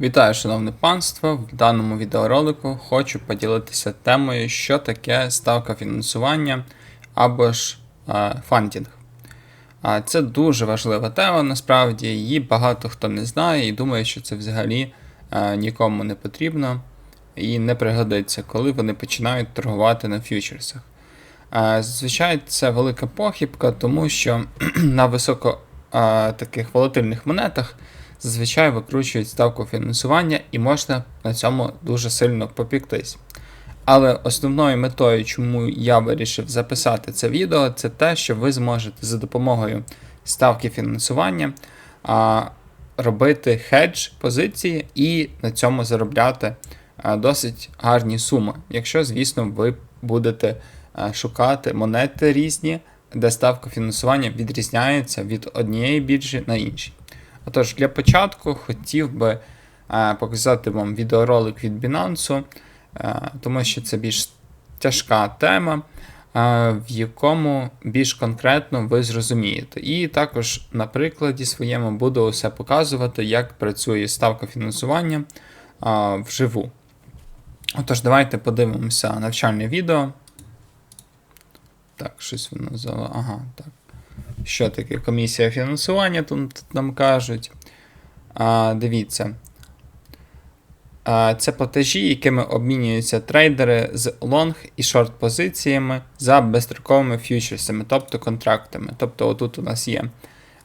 Вітаю, шановне панство! В даному відеоролику хочу поділитися темою, що таке ставка фінансування або ж е, фандінг. Це дуже важлива тема, насправді її багато хто не знає і думає, що це взагалі е, нікому не потрібно і не пригодиться, коли вони починають торгувати на фьючерсах. Е, Зазвичай це велика похибка, тому що на високо таких волатильних монетах зазвичай викручують ставку фінансування і можна на цьому дуже сильно попіктись. Але основною метою, чому я вирішив записати це відео, це те, що ви зможете за допомогою ставки фінансування а, робити хедж позиції і на цьому заробляти досить гарні суми. Якщо, звісно, ви будете шукати монети різні, де ставка фінансування відрізняється від однієї біржі на іншій. Отож, для початку хотів би е, показати вам відеоролик від Binance, е, тому що це більш тяжка тема, е, в якому більш конкретно ви зрозумієте. І також на прикладі своєму буду все показувати, як працює ставка фінансування вживу. Отож, давайте подивимося навчальне відео. Так, щось воно взяло. Ага, так. Що таке комісія фінансування, тут, нам кажуть. А, Дивіться. А, Це платежі, якими обмінюються трейдери з лонг і шорт позиціями за безстроковими фьючерсами, тобто контрактами. Тобто, отут у нас є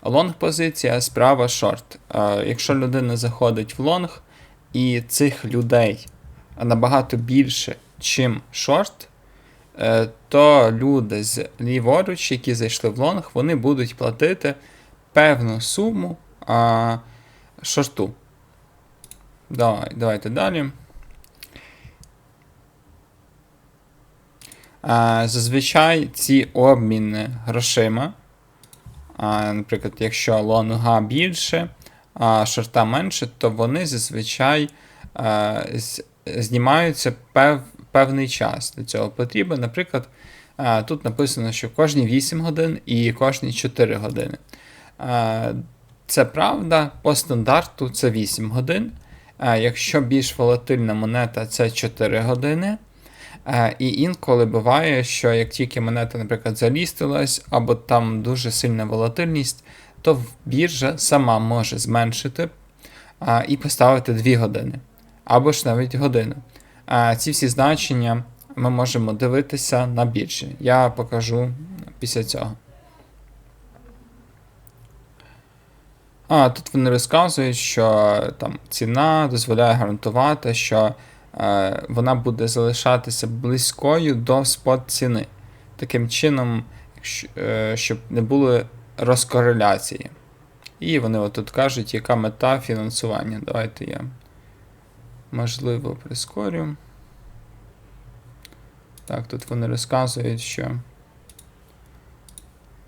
лонг позиція, справа шорт. А, Якщо людина заходить в лонг, і цих людей набагато більше, чим шорт. Е, то люди з ліворуч, які зайшли в лонг, вони будуть платити певну суму а, шорту. Давай, Давайте далі. А, Зазвичай ці обміни грошима. А, Наприклад, якщо лонга більше, а шорта менше, то вони зазвичай а, з, знімаються пев, певний час для цього потрібен. Наприклад, тут написано, що кожні 8 годин і кожні 4 години. Це правда, по стандарту це 8 годин. Якщо більш волатильна монета, це 4 години. І інколи буває, що як тільки монета, наприклад, залістилась, або там дуже сильна волатильність, то біржа сама може зменшити і поставити 2 години, або ж навіть годину. Ці всі значення ми можемо дивитися на біржі. Я покажу після цього. А, Тут вони розказують, що там ціна дозволяє гарантувати, що е, вона буде залишатися близькою до спот ціни. Таким чином, е, щоб не було розкореляції. І вони отут кажуть, яка мета фінансування. Давайте я можливо прискорю. Так, тут вони розказують, що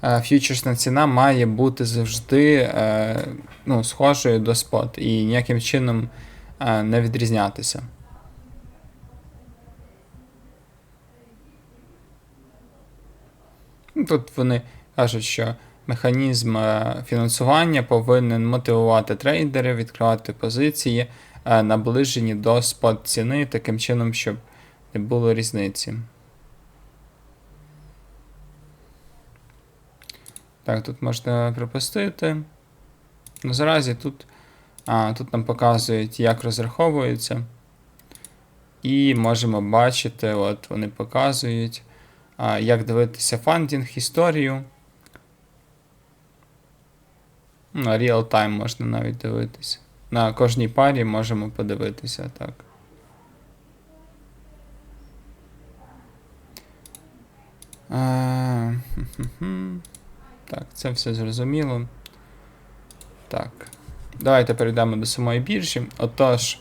е, фьючерсна ціна має бути завжди е, ну, схожою до спот і ніяким чином е, не відрізнятися. Ну, тут вони кажуть, що механізм фінансування повинен мотивувати трейдерів, відкривати позиції, наближені до спот ціни, таким чином, щоб не було різниці. Так, тут можна пропустити. Ну, Заразі тут а, тут нам показують, як розраховується. І можемо бачити, от вони показують, а, як дивитися фандінг, історію. На real time можна навіть дивитися. На кожній парі можемо подивитися так. А, так, це все зрозуміло. Так. Давайте перейдемо до самої біржі. Отож,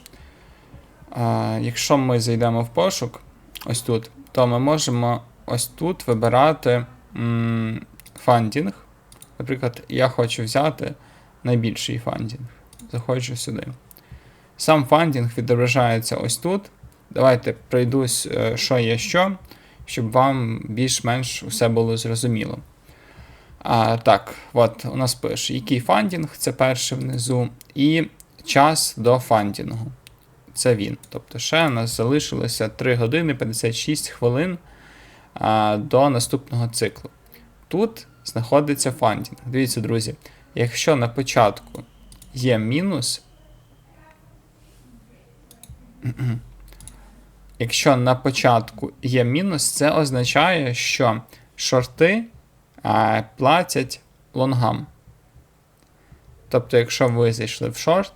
а, якщо ми зайдемо в пошук, ось тут, то ми можемо ось тут вибирати м, фандінг. Наприклад, я хочу взяти найбільший фандінг. Заходжу сюди. Сам фандінг відображається ось тут. Давайте пройдусь, е, що є що, щоб вам більш-менш усе було зрозуміло. А, Так, от у нас пише, який фандінг, це перше внизу. І час до фандінгу. Це він. Тобто ще у нас залишилося 3 години 56 хвилин а, до наступного циклу. Тут знаходиться фандінг. Дивіться, друзі, якщо на початку є мінус, якщо на початку є мінус, це означає, що шорти а, платять лонгам. Тобто, якщо ви зайшли в шорт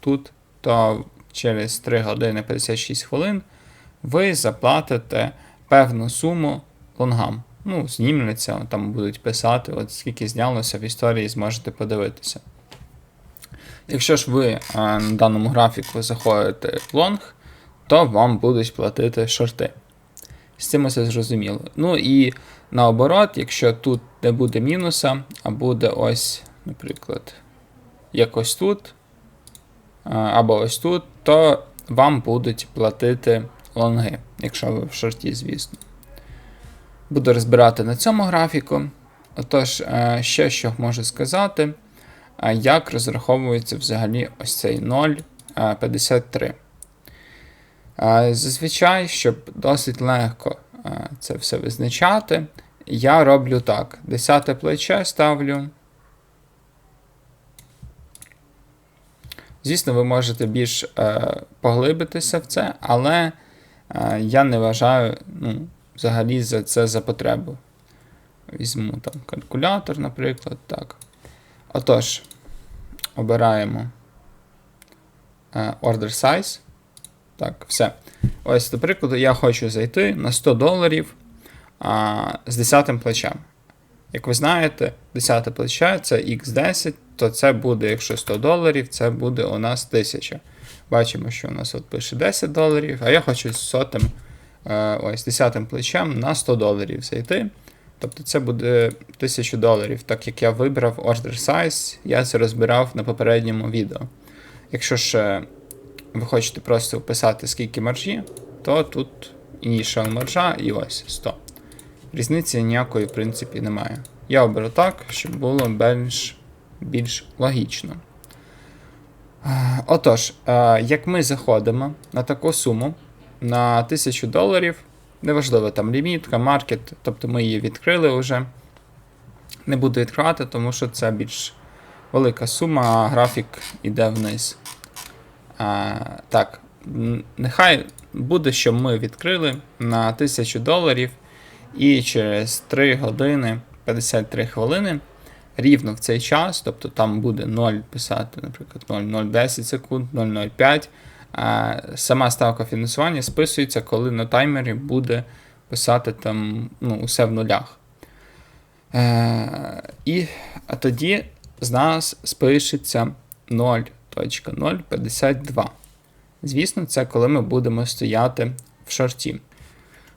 тут, то через 3 години 56 хвилин ви заплатите певну суму лонгам. Ну, знімляться, там будуть писати, от скільки знялося в історії, зможете подивитися. Якщо ж ви на даному графіку заходите в лонг, то вам будуть платити шорти. З цим все зрозуміло. Ну і наоборот, якщо тут не буде мінуса, а буде ось, наприклад, якось тут, або ось тут, то вам будуть платити лонги, якщо ви в шорті, звісно. Буду розбирати на цьому графіку. Отож, ще що можу сказати, як розраховується взагалі ось цей 0,53. Зазвичай, щоб досить легко це все визначати, я роблю так: 10 плече ставлю. Звісно, ви можете більш е, поглибитися в це, але е, я не вважаю ну, взагалі за це за потребу. Візьму там калькулятор, наприклад. так. Отож, обираємо е, Order Size. Так, все. Ось, до прикладу, я хочу зайти на 100 доларів з 10 плечем. Як ви знаєте, 10 плече це X10, то це буде, якщо 100 доларів, це буде у нас 1000. Бачимо, що у нас от пише 10 доларів, а я хочу з сотим, е, ось 10 плечем на 100 доларів зайти. Тобто це буде 1000 доларів, так як я вибрав order size, я це розбирав на попередньому відео. Якщо ж ви хочете просто вписати скільки маржі, то тут initial маржа і ось 100. Різниці ніякої, в принципі, немає. Я оберу так, щоб було більш більш логічно. Отож, як ми заходимо на таку суму на 1000 доларів, неважливо там лімітка, маркет, тобто ми її відкрили вже. Не буду відкривати, тому що це більш велика сума, а графік іде вниз. А, Так, нехай буде, що ми відкрили на 1000 доларів, і через 3 години 53 хвилини. Рівно в цей час, тобто там буде 0 писати, наприклад, 0,010 секунд, 0,05. Сама ставка фінансування списується, коли на таймері буде писати там ну, усе в нулях. Е, І а тоді з нас спишеться 0. 0.052. Звісно, це коли ми будемо стояти в шорті.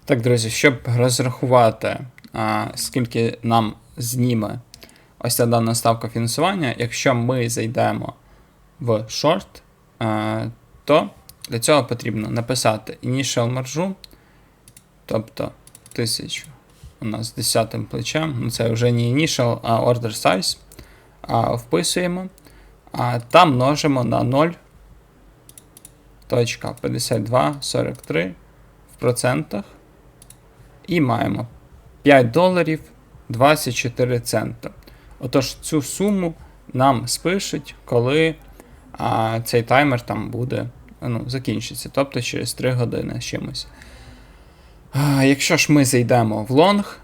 Так, друзі, щоб розрахувати, а, скільки нам зніме ось ця дана ставка фінансування, якщо ми зайдемо в шорт, а, то для цього потрібно написати initial маржу, тобто 1000 у нас 10 плечем, ну це вже не initial, а order size. А, Вписуємо а та множимо на 0.5243 в процентах. І маємо 5 доларів 24 цента. Отож, цю суму нам спишуть, коли а, цей таймер там буде ну, закінчиться, тобто через 3 години чимось. А, якщо ж ми зайдемо в лонг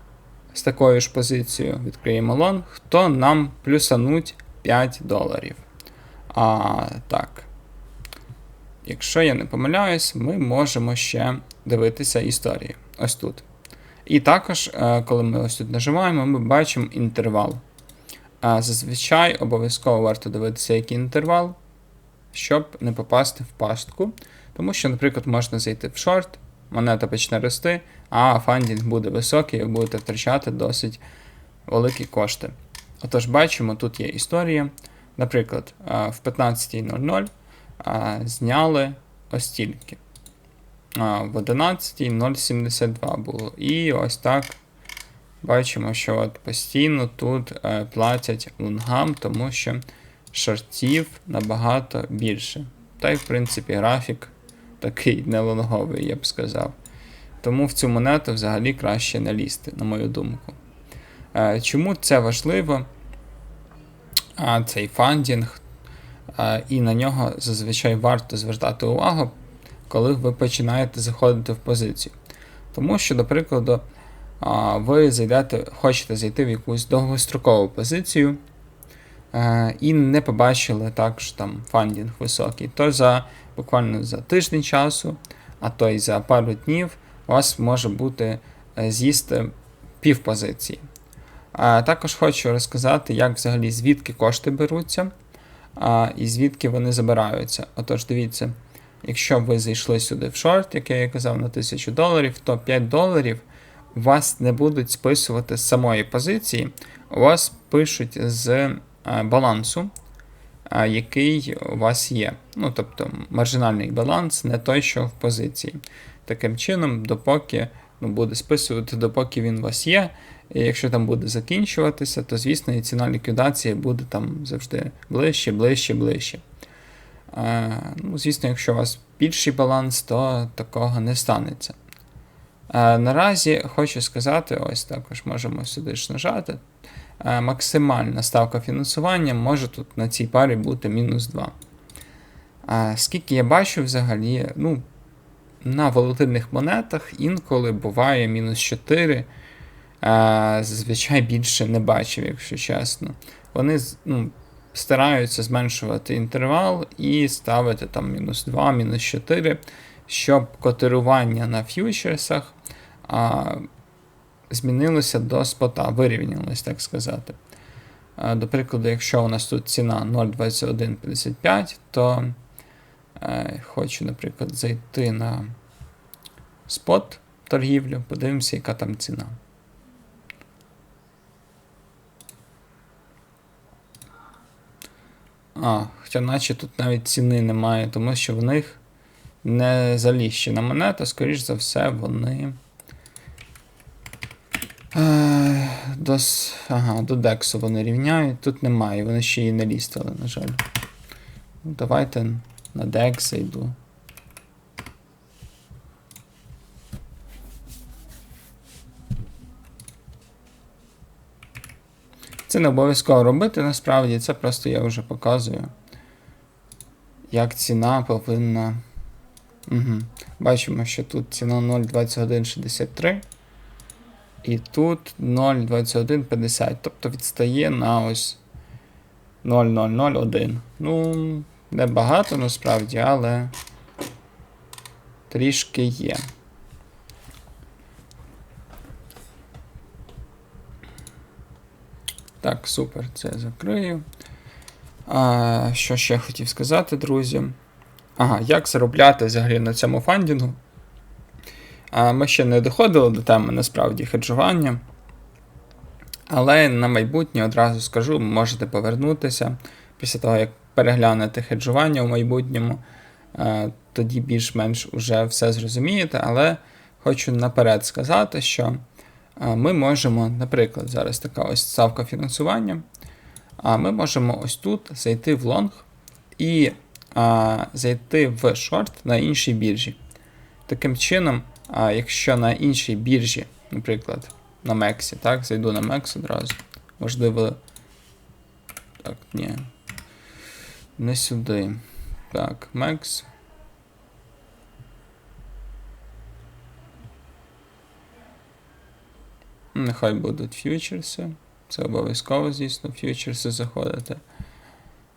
з такою ж позицією, відкриємо лонг, то нам плюсануть 5 доларів. А, Так. Якщо я не помиляюсь, ми можемо ще дивитися історії. Ось тут. І також, е, коли ми ось тут нажимаємо, ми бачимо інтервал. Зазвичай обов'язково варто дивитися, який інтервал, щоб не попасти в пастку. Тому що, наприклад, можна зайти в шорт, монета почне рости, а фандінг буде високий, і ви будете втрачати досить великі кошти. Отож, бачимо, тут є історія. Наприклад, в 15.00 зняли ось тільки. В 11.072 було. І ось так бачимо, що от постійно тут е, платять лунгам, тому що шортів набагато більше. Та й, в принципі, графік такий нелонговий, я б сказав. Тому в цю монету взагалі краще не лізти, на мою думку. Е, чому це важливо? Цей фандінг, і на нього зазвичай варто звертати увагу, коли ви починаєте заходити в позицію. Тому що, до прикладу, ви зайдете, хочете зайти в якусь довгострокову позицію. Е, і не побачили також там фандінг високий, то за буквально за тиждень часу, а то й за пару днів у вас може бути е, з'їсти пів позиції. Також хочу розказати, як взагалі звідки кошти беруться, і звідки вони забираються. Отож, дивіться, якщо ви зайшли сюди в шорт, як я казав, на 1000 доларів, то 5 доларів у вас не будуть списувати з самої позиції, у вас пишуть з балансу, який у вас є. Ну, тобто маржинальний баланс, не той, що в позиції. Таким чином, допоки ну, буде списувати, допоки він у вас є. І якщо там буде закінчуватися, то, звісно, і ціна ліквідації буде там завжди ближче, ближче, ближче. А, ну, Звісно, якщо у вас більший баланс, то такого не станеться. А, наразі хочу сказати, ось також можемо сюди ж нажати. А, максимальна ставка фінансування може тут на цій парі бути мінус 2. А, скільки я бачу взагалі, ну, на волатильних монетах інколи буває мінус 4. А, зазвичай більше не бачив, якщо чесно. Вони ну, стараються зменшувати інтервал і ставити там мінус 2, мінус 4, щоб котирування на ф'ючерсах а, змінилося до спота, вирівнялось, так сказати. До прикладу, якщо у нас тут ціна 0,2155, то е, хочу, наприклад, зайти на спот торгівлю, подивимося, яка там ціна. А, хоча наче тут навіть ціни немає, тому що в них не заліщена монета, скоріш за все, вони. Е, до, ага, до дексу вони рівняють. Тут немає, вони ще її не лістили, на жаль. Ну, Давайте на декс зайду. Це не обов'язково робити, насправді, це просто я вже показую, як ціна повинна. Угу. Бачимо, що тут ціна 0,2163. І тут 0,2150. Тобто відстає на ось 0,001. Ну, небагато насправді, але трішки є. Так, супер, це закрию. А, Що ще хотів сказати, друзі? Ага, як заробляти взагалі на цьому фандінгу? Ми ще не доходили до теми насправді хеджування. Але на майбутнє одразу скажу, можете повернутися після того, як переглянете хеджування у майбутньому. Тоді більш-менш уже все зрозумієте, але хочу наперед сказати, що ми можемо, наприклад, зараз така ось ставка фінансування. А Ми можемо ось тут зайти в лонг і а, зайти в шорт на іншій біржі. Таким чином, а, якщо на іншій біржі, наприклад, на Мексі, так, зайду на Мекс одразу. Можливо. Так, ні. Не сюди. Так, Мекс. Нехай будуть фьючерси. Це обов'язково, звісно, фьючерси заходити.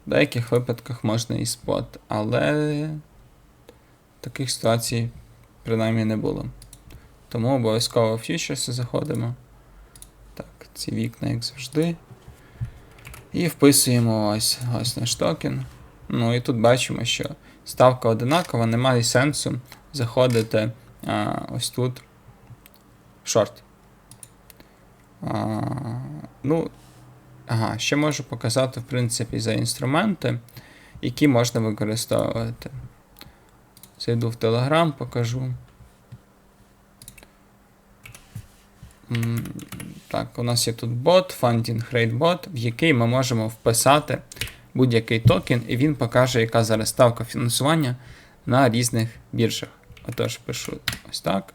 В деяких випадках можна і спот, але таких ситуацій принаймні не було. Тому обов'язково в фьючерси заходимо. Так, ці вікна, як завжди. І вписуємо ось ось наш токен. Ну і тут бачимо, що ставка одинакова, немає сенсу заходити а, ось тут шорт. А, Ну, ага, ще можу показати, в принципі, за інструменти, які можна використовувати. Зайду в Telegram, покажу. Так, у нас є тут бот, Funding Rate Bot, в який ми можемо вписати будь-який токен, і він покаже, яка зараз ставка фінансування на різних біржах. Отож, пишу ось так.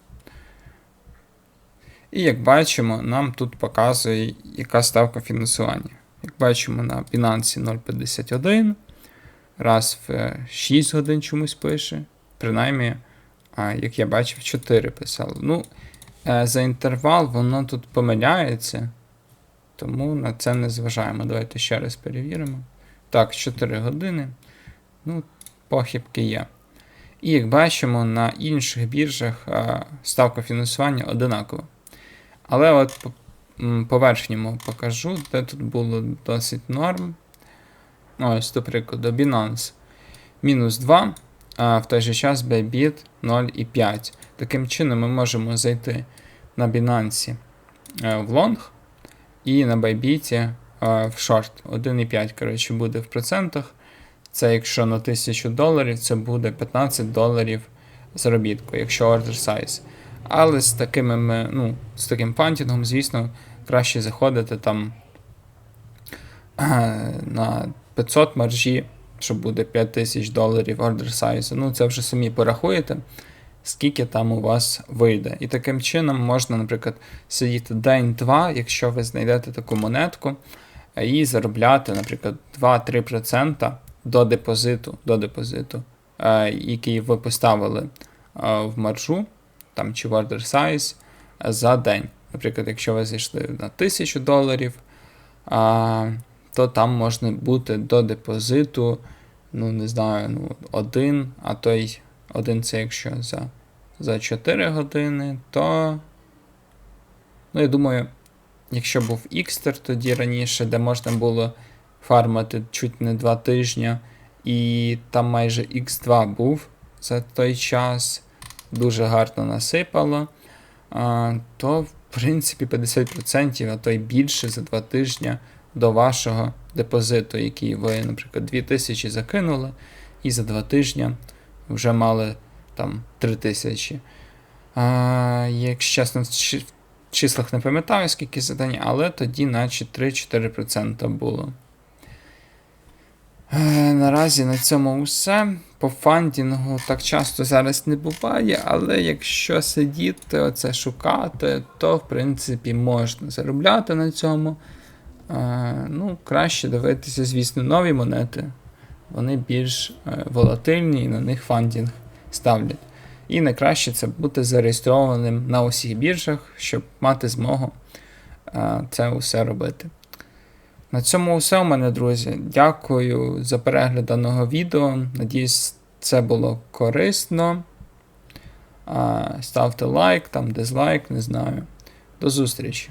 І як бачимо, нам тут показує, яка ставка фінансування. Як бачимо, на Binance 0,51, раз в 6 годин чомусь пише. Принаймні, як я бачив, 4 писало. Ну, е, за інтервал воно тут помиляється, тому на це не зважаємо. Давайте ще раз перевіримо. Так, 4 години. Ну, похибки є. І як бачимо, на інших біржах ставка фінансування одинакова. Але от по, м, по верхньому покажу, де тут було досить норм. Ось, до прикладу, Binance мінус 2, а в той же час Bybit 0,5. Таким чином ми можемо зайти на Binance е, в лонг і на Bybit е, в шорт. 1,5 коротше, буде в процентах. Це якщо на 1000 доларів, це буде 15 доларів заробітку, якщо order size. Але з такими, ну, з таким фантінгом, звісно, краще заходити там е, на 500 маржі, що буде 5000 доларів order size. Ну, це вже самі порахуєте, скільки там у вас вийде. І таким чином можна, наприклад, сидіти день-два, якщо ви знайдете таку монетку, е, і заробляти, наприклад, 2-3% до депозиту, до депозиту, е, який ви поставили е, в маржу, там чи в order size за день. Наприклад, якщо ви зайшли на 1000 доларів, то там можна бути до депозиту, ну не знаю, ну, один, а то й один це якщо за, за 4 години, то. Ну, я думаю, якщо був Xter тоді раніше, де можна було фармити чуть не 2 тижні, і там майже X2 був за той час, дуже гарно насипало, то в принципі 50%, а то й більше за 2 тижні до вашого депозиту, який ви, наприклад, 2000 закинули, і за 2 тижні вже мали там 3000. А, якщо чесно, в числах не пам'ятаю, скільки за день, але тоді наче 3-4% було. Е, Наразі на цьому все. По фандінгу так часто зараз не буває, але якщо сидіти, оце шукати, то в принципі можна заробляти на цьому. Е, Ну, краще дивитися, звісно, нові монети. Вони більш е, волатильні і на них фандінг ставлять. І найкраще це бути зареєстрованим на усіх біржах, щоб мати змогу е, це усе робити. На цьому все у мене, друзі. Дякую за перегляд даного відео. Надіюсь, це було корисно. Ставте лайк, там дизлайк, не знаю. До зустрічі!